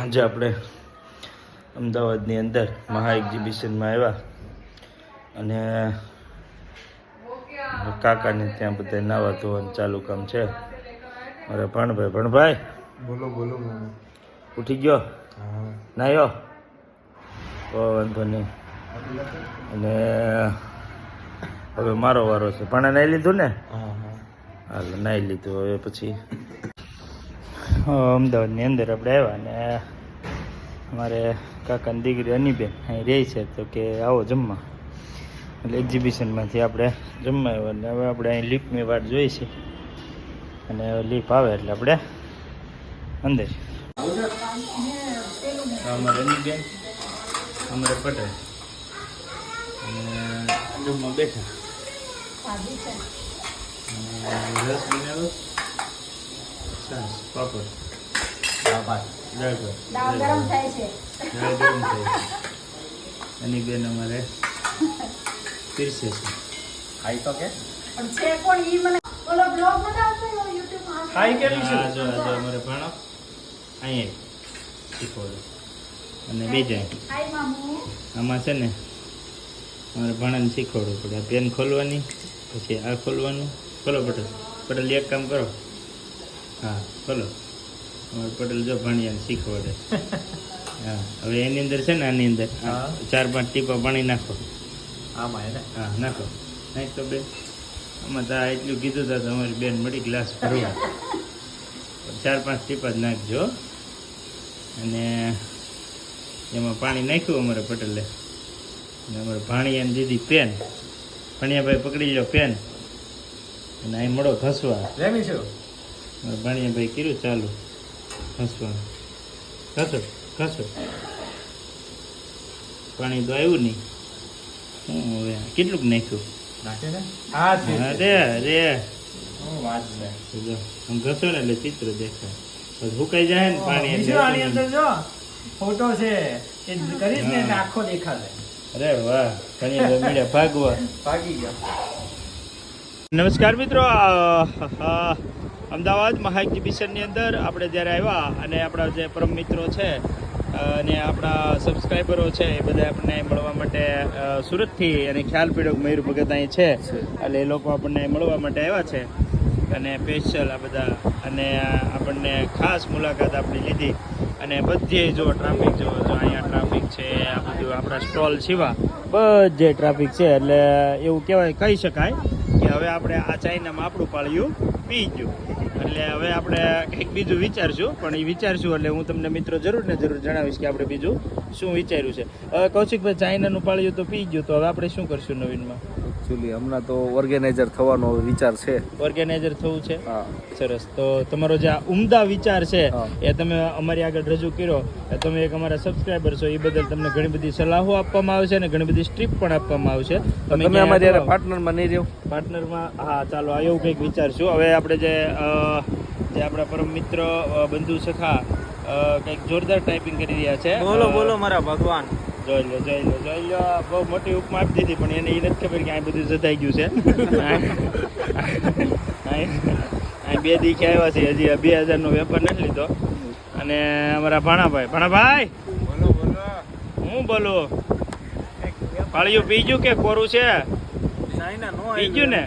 આજે આપણે અમદાવાદની અંદર મહા એક્ઝિબિશનમાં આવ્યા અને કાકાને ત્યાં બધા નાવા ધોવાનું ચાલુ કામ છે. અરે ભણભાઈ. ભણભાઈ? બોલો બોલો ઉઠી ગયો? નાયો? તો વાંધો નહીં. અને હવે મારો વારો છે. પણ નાઈ લીધું ને? હા હા. હાલ નાઈ લીધું. હવે પછી અમદાવાદની અંદર આપણે આવ્યા ને અમારે કાકાની દીકરી અનીબેન અહીં રહે છે તો કે આવો જમવા. એટલે એક્ઝિબિશનમાંથી આપણે જમવા આવ્યા અને હવે આપણે અહીં લીપની વાટ જોઈ છે. અને લીપ આવે એટલે આપણે અંદર. અમારે અનીબેન અમારે પટેલ. અને બેઠા. રસ બનાવ્યો છાશ પાપડ દાળ ભાત દાળ ભાત દાળ ગરમ થાય છે. દાળ ગરમ થાય છે એની બેન અમારે પીરસે છે. ખાઈ તો કે? પણ છે કોણ ઈ મને ઓલો બ્લોગ બનાવતો YouTube માં? ખાઈ આ જો આ જો અમારે ભાણો. અહીંયા શીખવાડે અને બીજા? હાય મામુ. આમાં છે ને અમારે ભાણાને શીખવાડવું પડે. આ પેન ખોલવાની પછી આ ખોલવાનું. ખોલો પટેલ પટેલ એક કામ કરો. હા. ખોલો અમારે પટેલ જો ભાણિયાને શીખવાડે. હા. હવે એની અંદર છે ને આની અંદર. ચાર પાંચ ટીપા પાણી નાખો. આમાં એને હા નાખો. નાખ તો બેન. આમાં તા એટલું કીધું તા તો અમારી બેન મળી ગ્લાસ ભરવા. ચાર પાંચ ટીપા જ નાખજો. અને એમાં પાણી નાખ્યું અમારે પટેલે. અને અમારે ભાણિયાને દીધી પેન. ભણિયાભાઈ પકડી લો પેન. અને અહીં મળો ઘસવા. રેમી છું? ભાણિયાભાઈ કર્યું ચાલુ. હસવાનું. ઘસો ઘસો પાણી તો આવ્યું નહીં. હું હવે કેટલુંક નાખ્યું? અરે અરે આમ ઘસો ને એટલે ચિત્ર દેખાય. પછી જાય ને પાણી બીજું આની એટલે અંદર જો ફોટો છે. એ કરીશ ને આખો દેખાશે. અરે વાહ ઘણી મીડિયા ભાગવા. ભાગી ગયા. નમસ્કાર મિત્રો અમદાવાદ મહા એક્ઝિબિશનની અંદર આપણે જ્યારે આવ્યા અને આપણા જે પરમ મિત્રો છે અને આપણા સબસ્ક્રાઈબરો છે, એ બધા આપણને મળવા માટે સુરતથી અને ખ્યાલ પીડક મયુર ભગત અહીં છે. એટલે એ લોકો આપણને મળવા માટે આવ્યા છે. અને સ્પેશિયલ આ બધા. અને આપણને ખાસ મુલાકાત આપણી લીધી. અને બધે જો ટ્રાફિક જો અહીંયા ટ્રાફિક છે, આ બધું આપણા સ્ટોલ સિવા, બધે ટ્રાફિક છે. એટલે એવું કહેવાય, કહી શકાય કે હવે આપણે આ ચાઇનામાં આપણું પાળ્યું પી ગયું. એટલે હવે આપણે કંઈક બીજું વિચારશું, પણ એ વિચારશું એટલે હું તમને મિત્રો જરૂર ને જરૂર જણાવીશ કે આપણે બીજું શું વિચાર્યું છે. હવે કૌશિકભાઈ ચાઇનાનું પાળ્યું તો પી ગયું, તો હવે આપણે શું કરશું નવીનમાં? એકચ્યુઅલી હમણાં તો ઓર્ગેનાઇઝર થવાનો વિચાર છે. ઓર્ગેનાઇઝર થવું છે? હા. સરસ. તો તમારો જે આ ઉમદા વિચાર છે એ તમે અમારી આગળ રજૂ કર્યો. તમે એક અમારા સબસ્ક્રાઈબર છો એ બદલ તમને ઘણી બધી સલાહો આપવામાં આવશે અને ઘણી બધી સ્ટ્રીપ પણ આપવામાં આવશે. તમે અમારી પાર્ટનરમાં નહીં રહ્યો? પાર્ટનરમાં હા ચાલો આ એવું કંઈક વિચારશું હવે આપણે જે જે આપણા પરમ મિત્ર બંધુ સખા કંઈક જોરદાર ટાઈપિંગ કરી રહ્યા છે. બોલો બોલો મારા ભગવાન. જોઈ લો જોઈ લો જોઈ લો. બહુ મોટી ઉપમા આપી દીધી પણ એને એ નથી ખબર કે આ બધું જતાઈ ગયું છે. અહીં બે દીખે આવ્યા છે. હજી બે હજારનો વેપાર નથી લીધો. અને અમારા ભાણાભાઈ ભાણાભાઈ? બોલો બોલો. હું બોલું? પાળિયું બીજું કે કોરું છે? બીજું ગયું ને?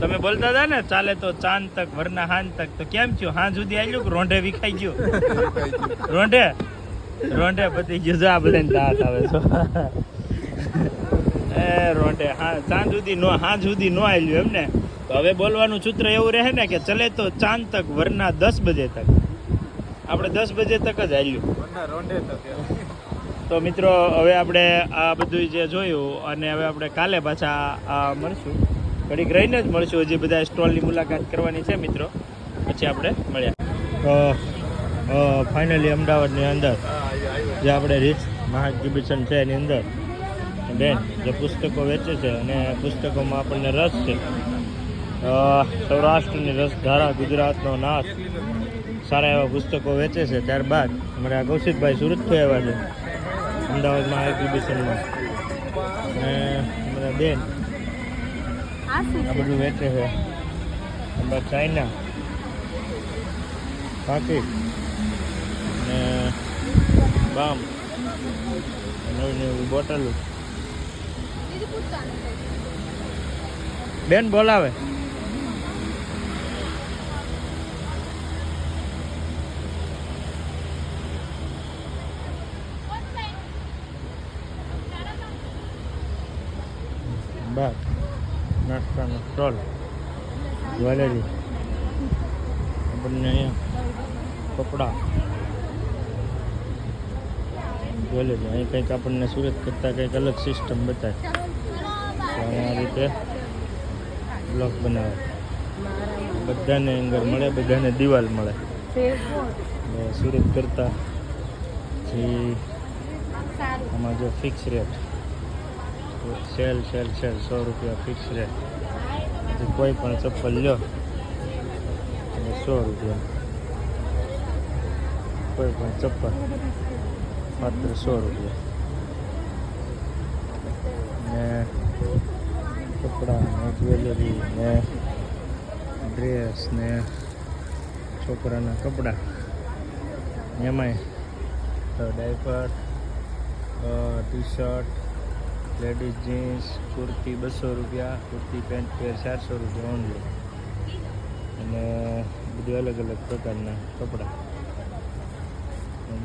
તમે બોલતા હતા ને ચાલે તો ચાંદ તક વરના હાંજ તક. તો કેમ થયું? હાંજ સુધી આવ્યું કે રોંઢે વિખાઈ ગયું. રોંઢે? રોંઢે પતી ગયો જો આ બધાને દાંત આવે છો. એ રોંઢે હા ચાંદ સુધી નો હાંજ સુધી નો આવ્યું એમ ને. તો હવે બોલવાનું સૂત્ર એવું રહે ને કે ચલે તો ચાંદ તક વરના દસ બજે તક. આપણે દસ બજે તક જ આવ્યું વરના રોંઢે તો મિત્રો હવે આપણે આ બધું જે જોયું અને હવે આપણે કાલે પાછા આ મળશું. ઘડીક રહીને જ મળશું. હજી બધા સ્ટોલની મુલાકાત કરવાની છે મિત્રો. પછી આપણે મળ્યા. તો ફાઇનલી અમદાવાદની અંદર જે આપણે રીચ મહાએક્ઝિબિશન છે એની અંદર. બેન, જે પુસ્તકો વેચે છે અને પુસ્તકોમાં આપણને રસ છે. સૌરાષ્ટ્રની રસ ધારા ગુજરાતનો નાશ સારા એવા પુસ્તકો વેચે છે. ત્યારબાદ અમારા કૌશિકભાઈ સુરતથી આવ્યા છે અમદાવાદમાં મહાએક્ઝિબિશનમાં. અને અમારા બેન, આ બધું વેચે છે. ચાઇના, બાકી બામ નવી નવી બોટલ બેન બોલાવે બાર નાસ્તાનો સ્ટોલ જ્વેલરી આપણને અહીંયા કપડાં જ્વેલરી અહીં કંઈક આપણને સુરત કરતાં કંઈક અલગ સિસ્ટમ બતાવે. આ રીતે બ્લોક બનાવે. બધાને એંગર મળે, બધાને દિવાલ મળે. સુરત કરતાં જે આમાં જો fix rate sale sale sale સો રૂપિયા ફિક્સ રેટ પછી કોઈ પણ ચપ્પલ લ્યો સો રૂપિયા. કોઈ પણ ચપ્પલ. માત્ર સો રૂપિયા. ને કપડાં ને જ્વેલરી ને ડ્રેસ ને છોકરાના કપડાં. એમાંય diaper T shirt ladies jeans kurti બસો રૂપિયા, કુર્તી પેન્ટ પેર ચારસો રૂપિયા ઓનલી અને બધું અલગ અલગ પ્રકારના કપડાં.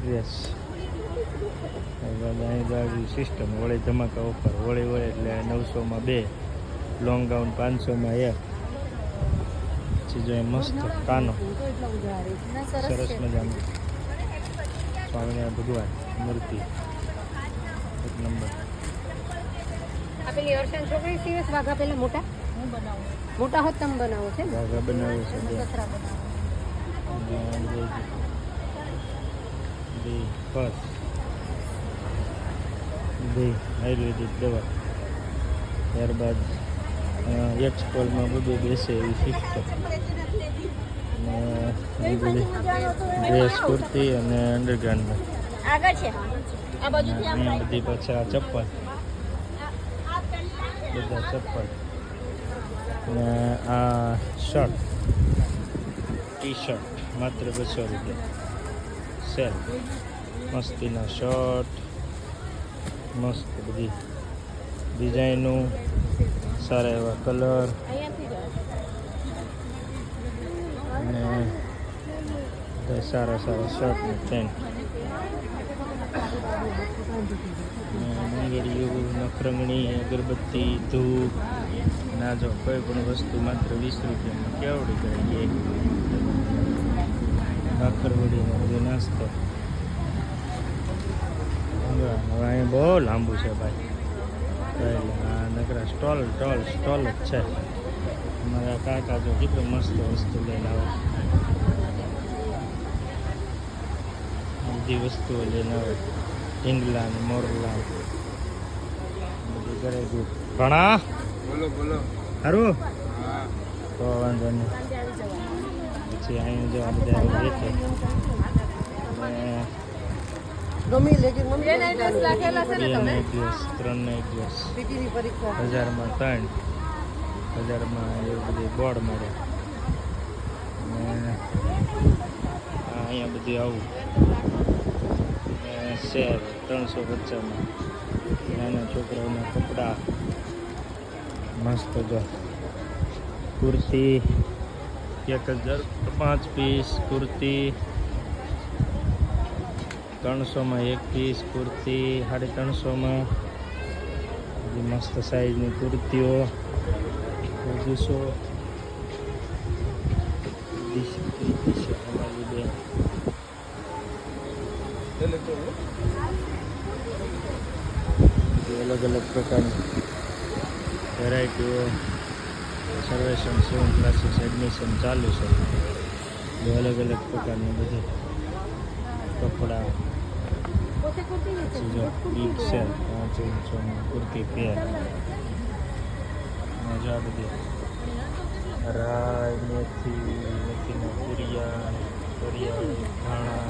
ડ્રેસ સિસ્ટમ વળે ધમાકા ઓફર વળે વળે એટલે નવસોમાં બે લોંગ ગાઉન પાંચસોમાં એક. પછી જો મસ્ત કાનો સરસ મજાનું. સ્વામિનારાયણ ભગવાન મૂર્તિ. એક નંબર. મોટા? મોટા હોત તમે બનાવો છે ને? વાઘા બનાવે છે બે. બધી આયુર્વેદિક દવા. ત્યારબાદ એક સ્ટોલમાં બધું બેસે એવી સિસ્ટમ ડ્રેસ કુર્તી અને અંડરગ્રાઉન્ડમાં બધી પાછા ચપ્પલ. બધા ચપ્પલ. અને આ શર્ટ ટી શર્ટ માત્ર બસો રૂપિયા. સેલ મસ્તીના શર્ટ મસ્ત બધી ડિઝાઇનું, સારા એવા કલર. અને સારા સારા શર્ટ ને પેન્ટ મંગળીયું નખરંગણી, અગરબત્તી, ધૂપ. ના જો કોઈ પણ વસ્તુ માત્ર વીસ રૂપિયામાં કેવડી કરી ભાખરવડી ને બધો નાસ્તો. હવે અહીં બહુ લાંબુ છે ભાઈ. આ નકરા સ્ટોલ સ્ટોલ સ્ટોલ જ છે. મારા કાકા જો કેટલું મસ્ત વસ્તુ લઈને આવે. બધી વસ્તુઓ લઈને આવે. ઢીંગલા ને મોરલા. બધું ઘરે ભણા? બોલો બોલો. સારું તો વાંધો નહીં. પછી અહીં જો આ બધા અને ગમી લેકિન મમ્મી એને ડ્રેસ રાખેલા છે ને તમે? એક દિવસ ત્રણ ને એક દિવસ. પીટીની પરીક્ષા. હજારમાં ત્રણ. હજારમાં એવું બધું બોર્ડ મળે. અને અહીંયા બધી આવું. શેર ત્રણસો પચાસમાં. નાના છોકરાઓના કપડાં. મસ્ત જો. કુર્તી એક હજાર પાંચ પીસ કુર્તી. ત્રણસોમાં એક પીસ કુર્તી, સાડી ત્રણસોમાં. મસ્ત સાઈઝની કુર્તીઓ. બધી અલગ અલગ પ્રકારની વેરાયટીઓ સર્વેશન સેવન ક્લાસીસ એડમિશન ચાલુ છે. અલગ અલગ પ્રકારની બધી. કપડાં પોતે કુર્તી નથી પછી જો બીટ છે પાંચ ઇંચોની કુર્તી પેર અને જો આ બધી રાય મેથી મેથીના પૂરિયા પૂરિયા ધાણા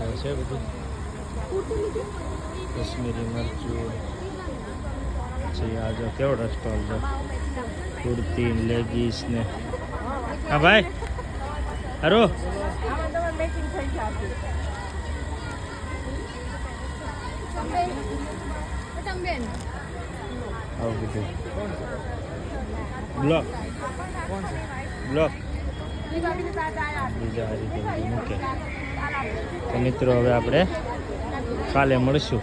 આ છે બધું કશ્મીરી મરચું પછી આ જો કેવડો સ્ટોલ છે કુર્તી લેગીસ ને હા ભાઈ હરો બ્લોક. બ્લોક. બીજા રીતે મૂકે. તો મિત્રો હવે આપણે કાલે મળશું.